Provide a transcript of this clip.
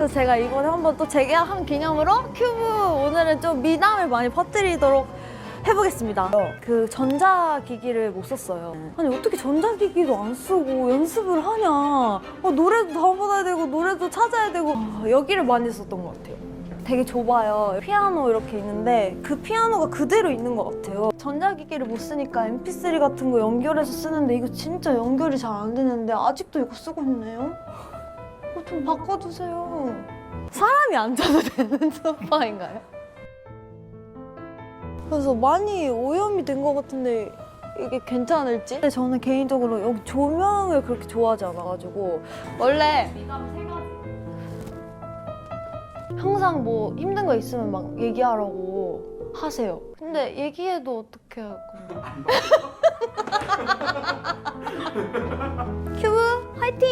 그래서 제가 이번에 한번 또 재계약한 기념으로 큐브 오늘은 좀 미남을 많이 퍼뜨리도록 해보겠습니다. 그 전자기기를 못 썼어요. 아니 어떻게 전자기기도 안 쓰고 연습을 하냐? 아, 노래도 다운받아야 되고 노래도 찾아야 되고 아, 여기를 많이 썼던 것 같아요. 되게 좁아요. 피아노 이렇게 있는데 그 피아노가 그대로 있는 것 같아요. 전자기기를 못 쓰니까 MP3 같은 거 연결해서 쓰는데 이거 진짜 연결이 잘 안 되는데 아직도 이거 쓰고 있네요. 어, 좀 바꿔주세요. 사람이 앉아도 되는 소파인가요? 그래서 많이 오염이 된 것 같은데 이게 괜찮을지? 근데 저는 개인적으로 여기 조명을 그렇게 좋아하지 않아가지고 원래 항상 뭐 힘든 거 있으면 막 얘기하라고 하세요. 근데 얘기해도 어떻게 할 건데? 큐브 화이팅!